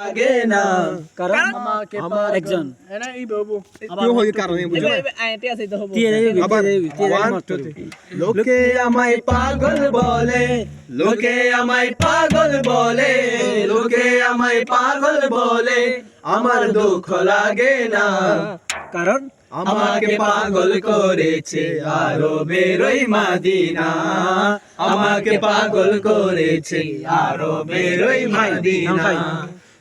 লাগে না। কারণ আমাকে আমার একজন। এনা এই বাবু। কেউ কারণে বুঝো। আইতে আছে তো হব। দিয়ে দেবি আবার দেবি দিয়ে দেবি one, মত two, three. লোকে আমায় পাগল বলে লোকে আমায় পাগল বলে লোকে আমায় পাগল বলে আমার দুঃখ লাগে না। কারণ আমাকে পাগল করেছে আরও বেরোই মাদিনা। আমাকে পাগল করেছে আরও বেরোই মাদিনা।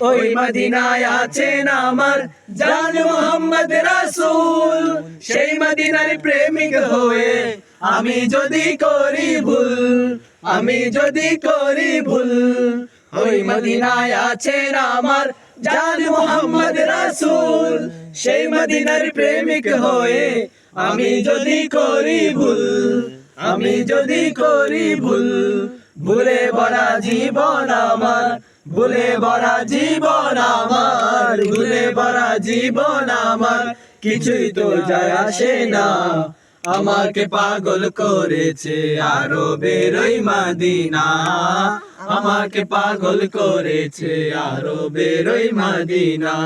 ওই মদিনায় আছেন আমার জান মোহাম্মদ রাসূল। সেই মদিনার প্রেমিক হয়ে আমি যদি করি ভুল, আমি যদি করি ভুল, ওই মদিনায় আছেন আমার জান মোহাম্মদ রাসূল। সেই মদিনার প্রেমিক হয়ে আমি যদি করি ভুল, আমি যদি করি ভুল, ভুলে ভরা জীবন আমার ভুলে ভরা জীবন আমার, ভুলে ভরা জীবন আমার। কিছুই তো যায় আসে না। আমাকে পাগল করেছে আরও বেরোই মাদিনা। আমাকে পাগল করেছে আরও বেরোই মাদিনা।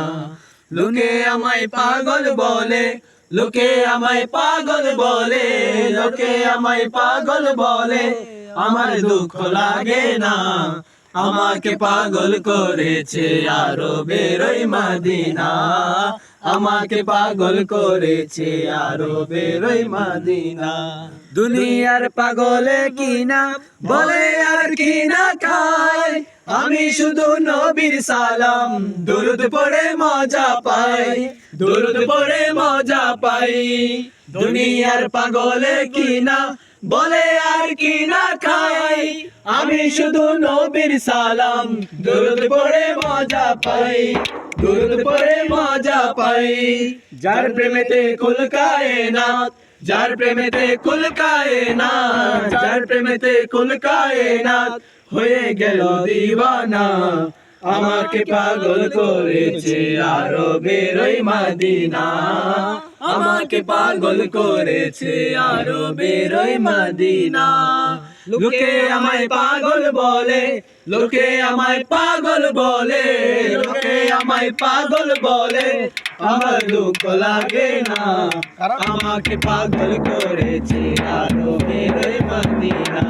লোকে আমায় পাগল বলে, লোকে আমায় পাগল বলে, লোকে আমায় পাগল বলে। আমার দুঃখ লাগে না। আমাকে পাগল করেছে আরও বেরোই মাদিনা। আমাকে পাগল করেছে আরও বেরোই মাদিনা। দুনিয়ার পাগলে কিনা বলে আর কিনা খায় আমি শুধু নবীর সালাম, দুরুদ পড়ে মজা পাই, দুরুদ পড়ে মজা পাই। দুনিয়ার পাগলে কিনা বলে আর কিনা খাই? আমি শুধু নবীর সালাম। দুরুদ পড়ে মজা পাই। দুরুদ পড়ে মজা পাই। যার প্রেমেতে কুলকায় না যার প্রেমেতে কুলকায় না যার প্রেমেতে কুলকায় না হয়ে গেল দিওয়ানা। আমাকে পাগল করেছে আরও বেরোই মাদিনা। আমাকে পাগল করেছে আরও বেরোই মাদিনা। লোকে আমায় পাগল বলে, লোকে আমায় পাগল বলে, লোকে আমায় পাগল বলে, আমার দুঃখ লাগে না। আমাকে পাগল করেছে আরও বেরোই মাদিনা।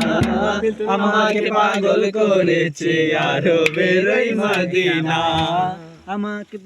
আমাকে পাগল করেছে আরও বেরোই মাদিনা। আমাকে